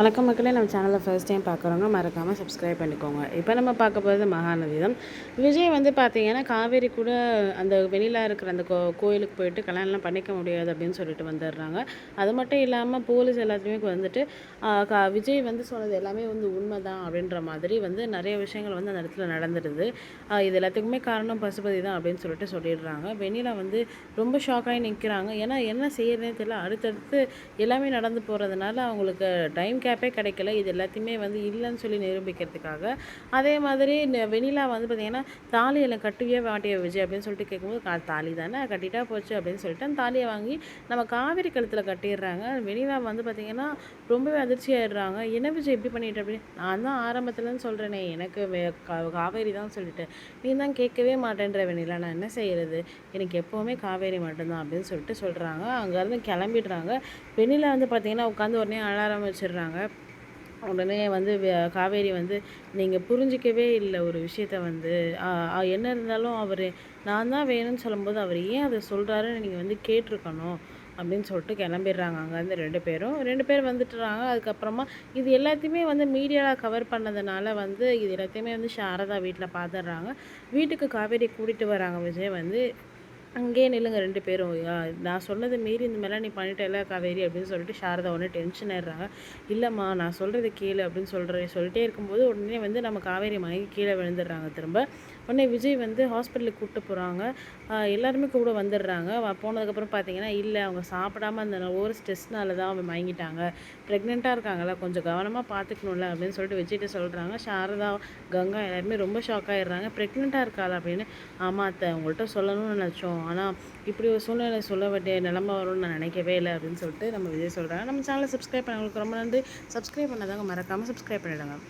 வணக்கம் மக்களே நம்ம சேனலில் ஃபர்ஸ்ட் டைம் பார்க்குறவங்க மறக்காமல் சப்ஸ்கிரைப் பண்ணிக்கோங்க. இப்போ நம்ம பார்க்க போகிறது மகாநதிதம். விஜய் வந்து பார்த்தீங்கன்னா காவேரி கூட அந்த வெளியில் இருக்கிற அந்த கோ கோயிலுக்கு போயிட்டு கல்யாணம்லாம் பண்ணிக்க முடியாது அப்படின்னு சொல்லிட்டு வந்துடுறாங்க. அது மட்டும் இல்லாமல் போலீஸ் எல்லாத்தையுமே வந்துட்டு கா விஜய் வந்து சொன்னது எல்லாமே வந்து உண்மை தான் அப்படின்ற மாதிரி வந்து நிறைய விஷயங்கள் வந்து அந்த இடத்துல நடந்துடுது. இது எல்லாத்துக்குமே காரணம் பசுபதி தான் அப்படின்னு சொல்லிட்டு சொல்லிடுறாங்க. வெண்ணிலா வந்து ரொம்ப ஷாக்காகி நிற்கிறாங்க ஏன்னா என்ன செய்யறதுன்னு தெரியல. அடுத்தடுத்து எல்லாமே நடந்து போகிறதுனால அவங்களுக்கு டைம் கேப்பே கிடைக்கல. இது எல்லாத்தையுமே வந்து இல்லைன்னு சொல்லி நிரூபிக்கிறதுக்காக. அதே மாதிரி இந்த வெண்ணிலா வந்து பார்த்திங்கன்னா தாலியில் கட்டுவியே வாட்டிய விஜய் அப்படின்னு சொல்லிட்டு கேட்கும்போது கா தாலி தானே கட்டிட்டா போச்சு அப்படின்னு சொல்லிட்டு அந்த தாலியை வாங்கி நம்ம காவேரி கழுத்தில் கட்டிடுறாங்க. வெனிலா வந்து பார்த்திங்கன்னா ரொம்பவே அதிர்ச்சி ஆயிடுறாங்க. என்ன விஜய் எப்படி பண்ணிட்டு அப்படின்னு நான் தான் ஆரம்பத்துலன்னு சொல்கிறேனே எனக்கு வே- காவேரி தான் சொல்லிட்டு. நீ தான் கேட்கவே மாட்டேன்ற வெனிலா நான் என்ன செய்கிறது எனக்கு எப்போவுமே காவேரி மட்டும்தான் அப்படின்னு சொல்லிட்டு சொல்கிறாங்க அங்கேருந்து கிளம்பிடுறாங்க. வெண்ணிலா வந்து பார்த்திங்கன்னா உட்காந்து உடனே அலாரம் வச்சிடுறாங்க. உடனே வந்து காவேரி வந்து நீங்கள் புரிஞ்சிக்கவே இல்லை ஒரு விஷயத்த வந்து. என்ன இருந்தாலும் அவர் நான் தான் வேணும்னு சொல்லும்போது அவர் ஏன் அதை சொல்கிறாருன்னு நீங்கள் வந்து கேட்டிருக்கணும். அப்படின்னு சொல்லிட்டு கிளம்பிடுறாங்க அங்கேருந்து ரெண்டு பேரும். ரெண்டு பேர் வந்துட்டுறாங்க. அதுக்கப்புறமா இது எல்லாத்தையுமே வந்து மீடியாவில் கவர் பண்ணதுனால வந்து இது எல்லாத்தையுமே வந்து சாரதா வீட்டில் பார்த்துடுறாங்க. வீட்டுக்கு காவேரி கூட்டிகிட்டு வராங்க விஜய் வந்து. அங்கேயே நில்லுங்க ரெண்டு பேரும். நான் சொன்னது மீறி இந்த மாதிரிலாம் நீ பண்ணிட்டேல காவேரி அப்படின்னு சொல்லிட்டு சாரதா உடனே டென்ஷன் ஆயிடுறாங்க. இல்லைம்மா நான் சொல்கிறது கீழே அப்படின்னு சொல்கிறேன் சொல்லிட்டே இருக்கும்போது உடனே வந்து நம்ம காவேரி மயங்கி கீழே விழுந்துடுறாங்க திரும்ப. உடனே விஜய் வந்து ஹாஸ்பிட்டலுக்கு கூப்பிட்டு போகிறாங்க எல்லாருமே கூட வந்துடுறாங்க. போனதுக்கப்புறம் பார்த்தீங்கன்னா இல்லை அவங்க சாப்பிடாம அந்த ஒரு ஸ்ட்ரெஸ்னால தான் அவங்க மயங்கிட்டாங்க. ப்ரெக்னெண்ட்டாக இருக்காங்களா கொஞ்சம் கவனமாக பார்த்துக்கணும்ல அப்படின்னு சொல்லிட்டு விஜய்கிட்ட சொல்கிறாங்க சாரதா கங்கா எல்லாருமே ரொம்ப ஷாக் ஆகிடுறாங்க ப்ரெக்னெண்ட்டாக இருக்காளா அப்படின்னு? ஆமாம் அத்தை உங்கள்கிட்ட சொல்லணும்னு நினச்சோம். ஆனால் இப்படி ஒரு சூழ்நிலை சொல்ல வேண்டிய நிலமை வரும்னு நான் நினைக்கவே இல்லை அப்படின்னு சொல்லிட்டு நம்ம விஜய் சொல்கிறாங்க நம்ம சேனலை சப்ஸ்கிரைப் பண்ணவங்களுக்கு ரொம்ப நன்றி. சப்ஸ்கிரைப் பண்ணாதாங்க மறக்காமல் சப்ஸ்கிரைப் பண்ணிவிடுங்க